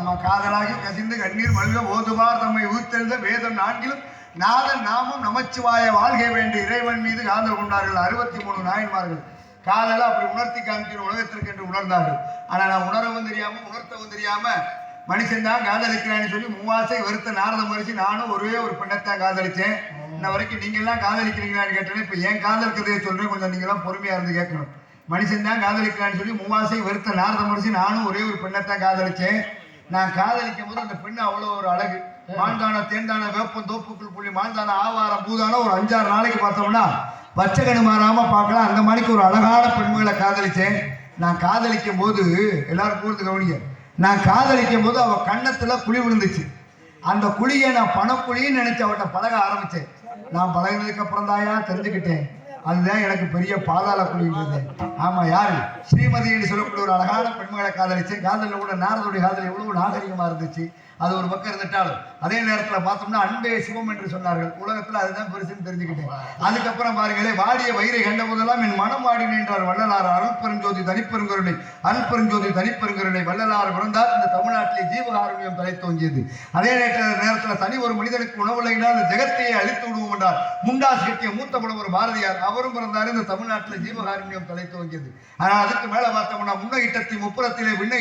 ஆமா காதலாகி கசிந்து கண்ணீர் மல்க ஓதுவார் தம்மை ஊத்தெழுத வேதம் நான்கிலும் நாதன் நாமும் நமச்சிவாய வாழ்க வேண்டிய இறைவன் மீது காதல் கொண்டார்கள் அறுபத்தி மூணு நாயன்மார்கள். காதலை அப்படி உணர்த்தி காமிக்கிற உலகத்திற்கு என்று உணர்ந்தார்கள். ஆனா நான் உணரவும் தெரியாம உணர்த்தவும் தெரியாம மனுஷன் தான் காதலிக்கிறான்னு சொல்லி மூவாசை வருத்த நாரத மறுச்சு நானும் ஒரே ஒரு பெண்ணத்தான் காதலிச்சேன் இன்ன வரைக்கும் நீங்க எல்லாம் காதலிக்கிறீங்களான்னு கேட்டேன் இப்ப ஏன் காதல் கதையை சொல்றேன் கொஞ்சம் நீங்க எல்லாம் பொறுமையா இருந்து கேட்கணும். மனுஷன் தான் காதலிக்கிறான்னு சொல்லி மூவாசை வருத்த நாரத மறுச்சு நானும் ஒரே ஒரு பெண்ணத்தான் காதலிச்சேன் நான் காதலிக்கும் போது அந்த பெண்ணு அவ்வளவு ஒரு அழகு. மாண்டான தேண்டான வேப்பம் தோப்புக்குள் புள்ளி மாண்டான ஆவாரம் பூதான ஒரு அஞ்சாறு நாளைக்கு பார்த்தோம்னா பச்சை கண்ணு மாறாம பார்க்கலாம். அந்த மாதிரிக்கு ஒரு அழகான பெண்மகளை காதலிச்சேன் நான் காதலிக்கும் போது எல்லாரும் கூர்ந்து கவனிங்க. நான் காதலிக்கும் போது அவ கன்னத்துல குழி விழுந்துச்சு. அந்த குழியை நான் பணக்குழின்னு நினைச்சு அவட்ட பழக ஆரம்பிச்சேன். நான் பழகினதுக்கு அப்புறம் தாயா தெரிஞ்சுக்கிட்டேன். அதுதான் எனக்கு பெரிய பாதாள குழின்றது. ஆமா யாரு? ஸ்ரீமதின்னு சொல்லக்கூடிய ஒரு அழகான பெண்மகளை காதலிச்சு காதலில் கூட நாரதுடைய காதல் எவ்வளவு நாகரிகமா இருந்துச்சு. அது ஒரு பக்கம் இருந்துட்டாலும் அதே நேரத்தில் பார்த்தோம்னா அன்பே சிவம் என்று சொன்னார்கள். உலகத்தில் அதுதான் பெருசுன்னு தெரிஞ்சுக்கிட்டேன். அதுக்கப்புறம் பாருங்களே வாடிய வயிறை கண்ட போதெல்லாம் என் மனம் வாடி நின்றார் வள்ளலார். அருள்பெருஞ்சோதி தனிப்பெருங்கருணை அருள்பெருஞ்சோதி தனிப்பெருங்கருணை வள்ளலார் பிறந்தால் இந்த தமிழ்நாட்டிலே ஜீவகாருண்யம் தலை தோங்கியது அதே நேரத்தில் நேரத்தில் தனி ஒரு மனிதனுக்கு உணவுலைனா அந்த ஜெகத்தையே அழித்து விடுவோம் என்றார். முண்டாஸ் கட்டிய மூத்த புலவர் பாரதியார் அவரும் பிறந்தார். இந்த தமிழ்நாட்டில் ஜீவகாருண்யம் தலை தோங்கியது ஆனால் அதுக்கு மேலே பார்த்தோம்னா முன்ன இட்டத்தி முப்புறத்திலே விண்ண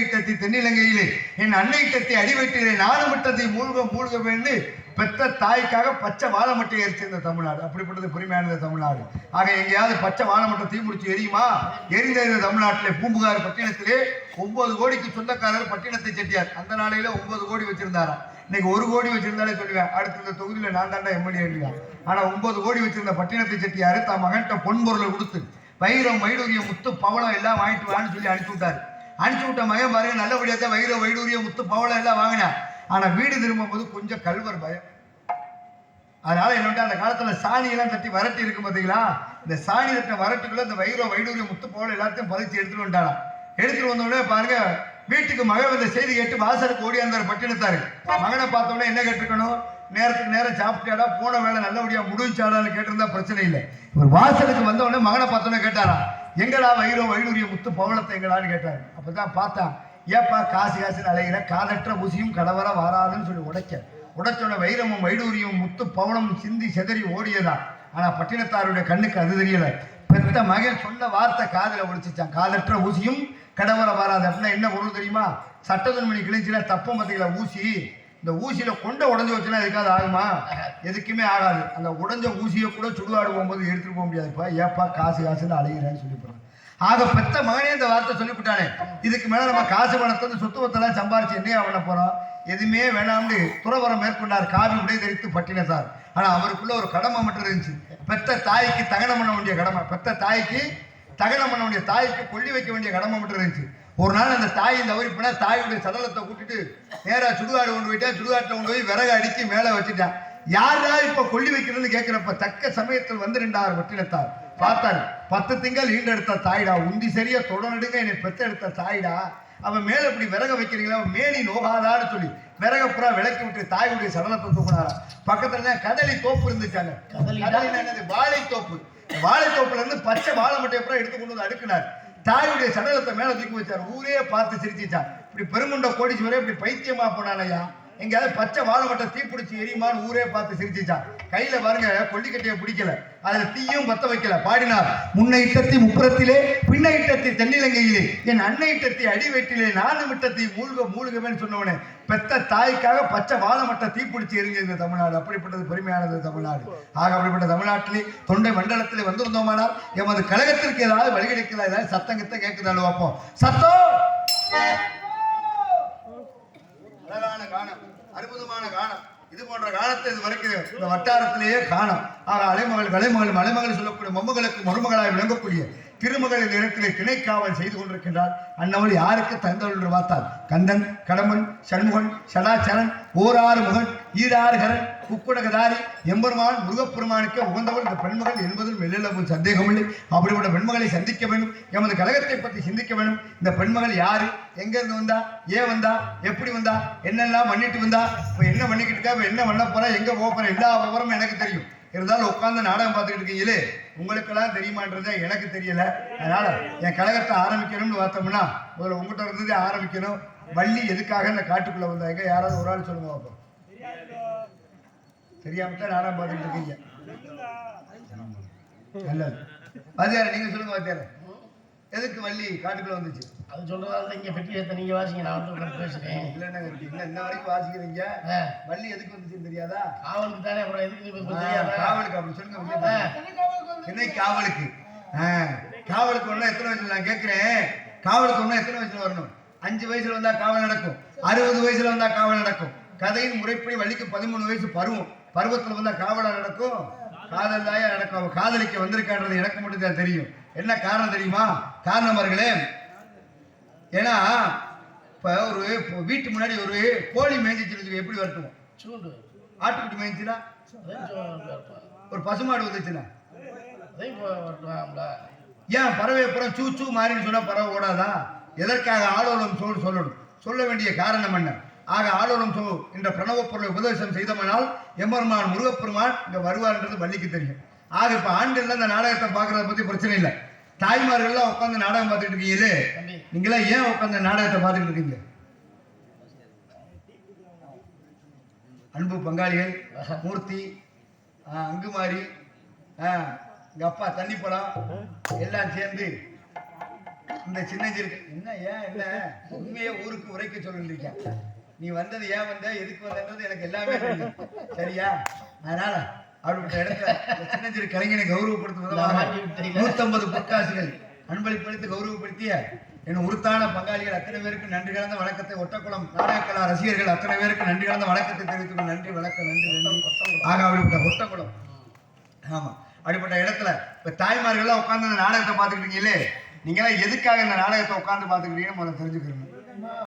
தென்னிலங்கையிலே என் அன்னை இட்டத்தி அடிவெட்டிலே நாடு விட்டத்தை மூழ்க மூழ்க வேண்டு பெற்ற தாய்க்காக பச்சை வாழை எரிச்சிருந்த தமிழ்நாடு. அப்படிப்பட்டது பொறுமையானது தமிழ்நாடு. ஆக எங்கேயாவது பச்சை வாழைமட்டை தீமுடிச்சு எரியுமா? எரிந்த இந்த தமிழ்நாட்டிலே பூம்புகார் பட்டினத்திலே ஒன்பது கோடிக்கு சொந்தக்காரர் பட்டினத்தை செட்டியார். அந்த நாளையில ஒன்பது கோடி வச்சிருந்தாராம். இன்னைக்கு ஒரு கோடி வச்சிருந்தாலே சொல்லுவேன். அடுத்த இந்த தொகுதியில் நான் தாண்டா எம்எல்ஏ எழுதுவேன் ஆனா ஒன்பது கோடி வச்சிருந்த பட்டினத்தை செட்டியார் தான் மகன்கிட்ட பொன்பொருளை கொடுத்து வைரம் வைடூரிய முத்து பவளம் எல்லாம் வாங்கிட்டு வான்னு சொல்லி அனுப்பிச்சு விட்டாரு. அனுப்பிச்சு விட்ட மகன் பாருங்க நல்லபடியாக தான் வைரம் வைடூரியம் முத்து பவளம் எல்லாம் வாங்கினேன் ஆனால் வீடு திரும்பும்போது கொஞ்சம் கல்வர் பயம். அதனால என்னோட அந்த காலத்துல சாணியெல்லாம் தட்டி வரட்டி இருக்கும் பார்த்தீங்களா இந்த சாணி தட்ட வரட்டுக்குள்ள இந்த வைரம் வைடூரிய முத்து போல எல்லாத்தையும் பதிச்சு எடுத்துட்டு வந்துட்டாராம் எடுத்துட்டு வந்தோடனே பாருங்க வீட்டுக்கு மகன் வந்த செய்தி கேட்டு வாசலுக்கு ஓடி வந்தார் பட்டினத்தாரு. மகனை பார்த்தோடனே என்ன கேட்டிருக்கணும்? நேரத்துக்கு நேரம் சாப்பிட்டாடா போன வேலை நல்லபடியா முடிஞ்சாடான்னு கேட்டிருந்தா பிரச்சனை இல்லை. இவர் வாசலுக்கு வந்தவொடனே மகனை பார்த்தோன்னே கேட்டாரா எங்கடா வைரம் வைடூரிய முத்து பவளத்தை எங்கடான்னு? கேட்டாரு. அப்பதான் பார்த்தான் ஏப்பா காசு காசுன்னு அலைகிற காலற்ற ஊசியும் கடவர வாராதுன்னு சொல்லி உடைக்க உடைச்சோட வைரமும் வைடூரியும் முத்து பவனமும் சிந்தி செதறி ஓடியதா? ஆனா பட்டினத்தாருடைய கண்ணுக்கு அது தெரியல. பெத்த மகன் சொன்ன வார்த்தை காதில் ஒழிச்சிச்சான் காலற்ற ஊசியும் கடவர வராது. அப்படின்னா என்ன பொருள் தெரியுமா? சட்டதுன்மணி கிழிஞ்சில தப்பு மத்தியில் ஊசி. இந்த ஊசியில கொண்ட உடஞ்சு வச்சுனா எதுக்காவது ஆகுமா? எதுக்குமே ஆகாது. அந்த உடஞ்ச ஊசியை கூட சுடுகாடு போகும்போது எடுத்துட்டு போக முடியாதுப்பா. ஏப்பா காசு காசுன்னு அலையிறேன்னு சொல்லி ஆக பெத்த மகனே இந்த வார்த்தை சொல்லிவிட்டானே. இதுக்கு மேல நம்ம காசு பணத்தை சொத்து பத்தெல்லாம் சம்பாரிச்சு என்னையா பண்ண போறோம்? எதுவுமே வேணாம்னு துறவரம் மேற்கொண்டார். காவி உடை தரித்து பட்டினத்தார் ஆனா அவருக்குள்ள ஒரு கடமை மட்டும் இருந்துச்சு. பெத்த தாய்க்கு தகனம் பண்ண வேண்டிய கடமை. பெத்த தாய்க்கு தகனம் பண்ண வேண்டிய தாய்க்கு கொல்லி வைக்க வேண்டிய கடமை மட்டும் இருந்துச்சு. ஒரு நாள் அந்த தாய் இந்த அவரி தவறிப்புனா தாயுடைய சடலத்தை கூட்டிட்டு நேராக சுடுகாடு கொண்டு போயிட்டா. சுடுகாட்டில் கொண்டு போய் விறகு அடிச்சு மேலே வச்சுட்டான் யாரா இப்ப கொல்லி வைக்கிறதுன்னு கேட்கிறப்ப தக்க சமயத்தில் வந்து ரெண்டாறு பட்டினத்தார் பார்த்தாரு பத்து திங்கள் ஈண்டெடுத்த தாய்டா உந்தி சரியா தொடர்ந்துங்க என்னை பெத்தெடுத்த தாய்டா. அவன் மேல இப்படி விறக வைக்கிறீங்களா அவன் மேனி நோகாதான்னு சொல்லி விறக புறா விளக்கி விட்டு தாயுடைய சடலத்தை தூக்குனாரா பக்கத்துல தான் கடலி தோப்பு இருந்துச்சாங்க. என்னது வாழை தோப்பு வாழை தோப்புல இருந்து பச்சை வாழை மட்டையை அப்புறம் எடுத்து கொண்டு வந்து அடுக்குனார். தாயுடைய சடலத்தை மேல தூக்கி வச்சார். ஊரே பார்த்து சிரிச்சிச்சான். இப்படி பெருமுண்ட கோடீஸ்வரே இப்படி பைத்தியமா போனானையா எங்கேயாவது பச்சை வாழை மட்டும் தீப்பிடிச்சி எரியுமான்னு ஊரே பார்த்து சிரிச்சிச்சான் கையில பாருங்க கொல்லிக்கட்டையை பிடிக்கல. அதுல தீயும் பத்த வைக்கல. பாடினார் முன்னை இட்டத்தி முப்புறத்திலே பின்ன இட்டத்தி தென்னிலங்கையிலே என் அன்னை இட்டத்தி அடிவெட்டிலே நானும் இட்டத்தி மூழ்க மூழ்கவேன்னு சொன்னவனே. பெத்த தாய்க்காக பச்சை வாழை மட்டும் தீப்பிடிச்சி எரிஞ்ச தமிழ்நாடு. அப்படிப்பட்டது பெருமையானது தமிழ்நாடு. ஆக அப்படிப்பட்ட தமிழ்நாட்டிலே தொண்டை மண்டலத்திலே வந்திருந்தோமானால் எமது கழகத்திற்கு ஏதாவது வழிகெடுக்கிறதா ஏதாவது சத்தம் கித்த கேட்குதாலும் வைப்போம் சத்தம்! காணம். அற்புதமான காணம். இது போன்ற காலத்தை இது வரைக்கும் இந்த வட்டாரத்திலேயே காணம். ஆக அலைமகள் கலைமகள் மலைமகள் சொல்லக்கூடிய மொம்மகளுக்கு மருமகளாய் விளங்கக்கூடிய திருமகள் இந்த இடத்திலே திணைக்காவல் செய்து கொண்டிருக்கின்றார். அன்னவள் யாருக்கு தந்தவள் என்று பார்த்தால் கந்தன் கடமன் சண்முகன் சடாச்சரன் ஓராறு முகன் ஈராறுகரன் குக்குடகதாரி எம்பெருமான் முருகப்பெருமானுக்கு உகந்தவள். இந்த பெண்மகள் என்பதில் மெல்லவும் சந்தேகமில்லை அப்படிப்பட்ட பெண்மகளை சந்திக்க வேண்டும். எமது கழகத்தை பற்றி சிந்திக்க வேண்டும். இந்த பெண்மகள் யாரு? எங்கேருந்து வந்தா? ஏன் வந்தா? எப்படி வந்தா? என்னெல்லாம் பண்ணிட்டு வந்தா? இப்போ என்ன பண்ணிக்கிட்டு இருக்கா? இப்ப என்ன பண்ண போறா? எங்க போக போறா? எல்லா விவரமும் எனக்கு தெரியும். இருந்தாலும் உட்காந்து நாடகம் பார்த்துக்கிட்டு இருக்கீங்களே? உங்களுக்கெல்லாம் தெரியுமான்றதே எனக்கு தெரியல. அதனால என் கழகத்தை ஆரம்பிக்கணும்னு பார்த்தோம்னா முதல்ல உங்கள்கிட்ட இருந்ததே ஆரம்பிக்கணும். வள்ளி எதுக்காக இந்த காட்டுக்குள்ளே வந்தாங்க. யாராவது ஒரு ஆள் சொல்லுங்க பார்ப்போம் தெரியாம தான் நாடகம் பார்த்துட்டு இருக்கீங்க. நல்லது. வாத்தியார் நீங்க சொல்லுங்க வாத்தியார். எதுக்கு வள்ளி காட்டுக்குள்ள வந்துச்சு? அது சொல்றதால இங்க பெட்டி ஏத்த நீங்க வாசிங்க நான் வந்து பேசுறேன். இல்லைன்னா இருக்கீங்களா இன்ன வரைக்கும் வாசிக்கிறீங்க. வள்ளி எதுக்கு வந்துச்சுன்னு தெரியாதா? காவலுக்கு தானே அப்புறம் எதுக்கு தெரியாதா? காவலுக்கு அப்படி சொல்லுங்க. என்னை காவலுக்கு. காவலுக்கு ஒண்ணு எத்தனை வயசுல நான் கேட்கிறேன்? காவலுக்கு ஒண்ணு எத்தனை வயசுல வரணும்? அஞ்சு வயசுல வந்தா காவல் நடக்கும். அறுபது வயசுல வந்தா காவல் நடக்கும். கதையின் முறைப்படி வள்ளிக்கு பதிமூணு வயசு பருவம். பருவத்துல வந்தா காவலா நடக்கும். காதல் தாயா நடக்கும் காதலிக்க வந்திருக்கான்றது எனக்கு மட்டும் தான் தெரியும். என்ன காரணம் தெரியுமா? காரணம் அவர்களே ஏன்னா இப்ப ஒரு வீட்டு முன்னாடி ஒரு கோழி மேய்ஞ்சிச்சு எப்படி வரட்டும் சூண்டு. ஆட்டுக்குட்டி இருப்பான். ஒரு பசுமாடு வந்துச்சுன்னா? ஏன் பறவை புறம் சூ சூ மாறின்னு சொன்னா பறவை ஓடாதா? எதற்காக ஆளோலம் சொல் சொல்லணும்? சொல்ல வேண்டிய காரணம் என்ன? ஆக ஆளோலம் சொல் என்ற பிரணவ பொருளை உபதேசம் செய்தோம்னால் எம்பெருமான் முருகப்பெருமான் இங்க வருவார்ன்றது வள்ளிக்கு தெரியும். ஆக இப்ப ஆண்கள்ல இந்த நாடகத்தை பார்க்கறத பத்தி பிரச்சனை இல்லை. தாய்மார்கள்லாம் உட்காந்து நாடகம் பார்த்துட்டு இருக்கீங்களே? நீங்களாம் ஏன் உட்காந்து நாடகத்தை பார்த்துட்டு இருக்கீங்க? அன்பு பங்காளிகள் மூர்த்தி அங்குமாரி ஆ, எங்க அப்பா தண்ணிப்பழம் எல்லாம் சேர்ந்து இந்த சின்னஞ்சிருக்கு. என்ன ஏன் என்ன? உண்மையை ஊருக்கு உரைக்க சொல்லிருக்கேன் நீ வந்தது ஏன் வந்த எதுக்கு வந்தது எனக்கு எல்லாமே சரியா? அதனால அப்படிப்பட்ட இடத்துல இந்த சின்னஞ்சிறு கலைஞனை. விதமாக நூத்தம்பது பொற்காசுகள் அன்பளிப்பளித்து கௌரவப்படுத்திய என் உருத்தான பங்காளிகள் அத்தனை பேருக்கு நன்றி கலந்த வணக்கத்தை ஒட்டக்குளம் நாடகக்கலா ரசிகர்கள் அத்தனை பேருக்கு நன்றி கலந்த வணக்கத்தை தெரிவித்துக் கொண்டு நன்றி வணக்கம் நன்றி நன்றி. ஆக அப்படிப்பட்ட ஒட்டக்குளம். ஆமா. அப்படிப்பட்ட இடத்துல இப்ப தாய்மார்கள்லாம் உட்கார்ந்து இந்த நாடகத்தை பார்த்துக்கிட்டீங்களே நீங்களாம் எதுக்காக இந்த நாடகத்தை உட்கார்ந்து பார்த்துக்கிட்டீங்கன்னு முதல்ல தெரிஞ்சுக்கிறீங்க